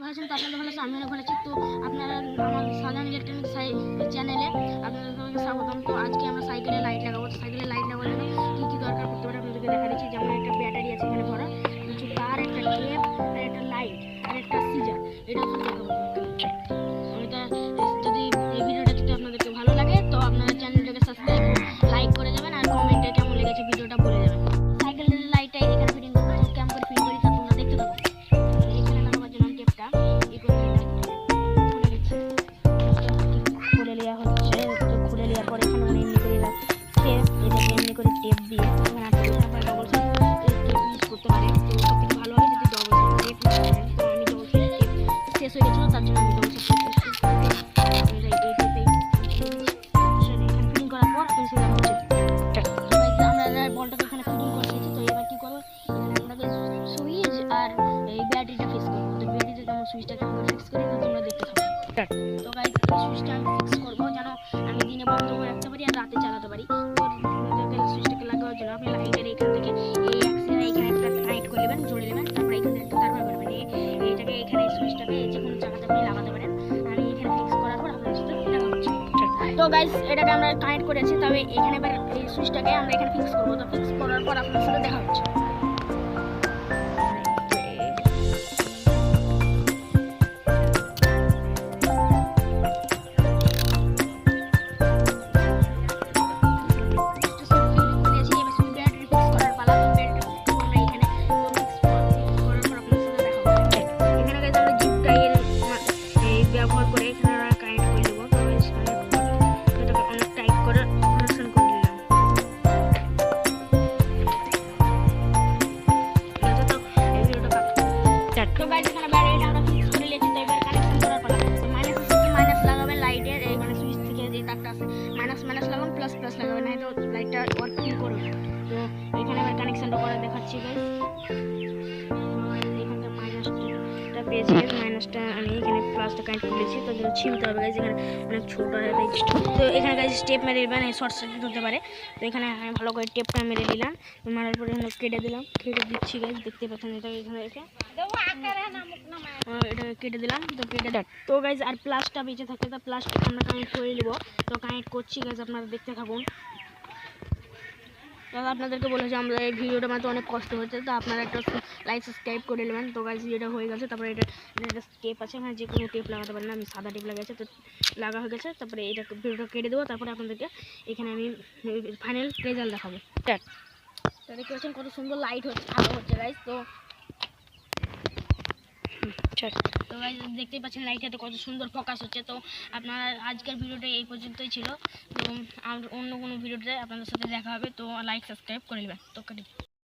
ভালো আছেন তো আপনাদের ভালো সামনে আমি ভালো আছি। তো আপনারা আমার সাধারণ ইলেকট্রনিক চ্যানেলে আপনাদের সবাইকে স্বাগতম। তো আজকে আমরা সাইকেলে লাইট লাগাবো। তো সাইকেলে লাইট জন্য কী কী দরকার করতে পারে আপনাদেরকে দেখা দিচ্ছি যেমন একটা ব্যাটারি আছে এখানে ভরা। কিছু তার একটা টেপ আর একটা লাইট আর একটা সিজার এটা সুইচটা কেমন ফিক্স করি তো তোমরা দেখতে থাকো। তো গাইজ এই সুইচটা আমি ফিক্স করব, যেন আমি দিনে বন্ধ করে রাখতে পারি আর রাতে চালাতে পারি। তো সুইচটাকে লাগানোর জন্য আপনি লাইটের এখান থেকে এই অ্যাক্সিসে এখানে একটা কানেক্ট করে নেবেন জুড়ে নেবেন, তারপরে এখান থেকে একটা তার বার করবেন এইটাকে এখানে সুইচটাকে যে কোনো জায়গাতে আপনি লাগাতে পারেন। আমি এখানে ফিক্স করার পর আপনার সাথে হচ্ছে তো গাইজ এটাকে আমরা কানেক্ট করেছি, তবে এখানে এবার এই সুইচটাকে আমরা এখানে ফিক্স করব। তো ফিক্স করার পর আপনার সাথে দেখা হচ্ছে। ব্যাটারিটা আমরা এবার পালা। মাইনাস থেকে মাইনাস লাগাবেন এই মানে সুইচ থেকে মাইনাস মাইনাস লাগাবেন প্লাস প্লাস লাগাবেন তো লাইটটা ওয়ার্কিং করবে। তো এখানে আবার কানেকশনটা করে দেখাচ্ছি মাইনাসটা পেয়েছি মাইনাসটা আমি এখানে প্লাসটা কানেক্ট করেছি তো যেন ছিলতে হবে গাইজ এখানে অনেক ছোটো তো এখানে গাইজ স্টেপ মেরে দেবেন শর্ট সার্কিট হতে পারে। তো এখানে আমি ভালো করে টেপটা মেরে দিলাম মারার পরে এখানে কেটে দিলাম কেটে দিচ্ছি গাইজ দেখতে পাচ্ছেন এটা এখানে রেখে। আহ, এটা কেটে দিলাম তো কেটে দেখ তো গাইজ আর প্লাসটা বেঁচে থাকে তো প্লাসটা আমরা কানেক্ট করে নেব। তো কানেক্ট করছি গাইজ আপনারা দেখতে থাকুন। তো আপনাদেরকে বলেছি আমরা এই ভিডিওটা মাত্র অনেক কষ্ট হচ্ছে তো আপনারা একটা লাইক সাবস্ক্রাইব করে নেবেন। তো গাইজ এটা হয়ে গেছে তারপরে এটা একটা টেপ আছে মানে যে কোনো টেপ লাগাতে পারেন আমি সাদা টেপ লাগাইছে তো লাগা হয়ে গেছে তারপরে এটা ভিডিওটা কেটে দেবো তারপরে আপনাদেরকে এখানে আমি ফাইনাল রেজাল্ট দেখাবো। তো দেখতে পাচ্ছেন কত সুন্দর লাইট হচ্ছে আলো হচ্ছে গাইজ তো তো দেখতেই পাচ্ছেন লাইটটাতে কত সুন্দর ফোকাস হচ্ছে। তো আপনার আজকের ভিডিওটা এই পর্যন্তই ছিল। তো আর অন্য কোনো ভিডিওতে আপনাদের সাথে দেখা হবে। তো লাইক সাবস্ক্রাইব করে নেবেন। তো কেটে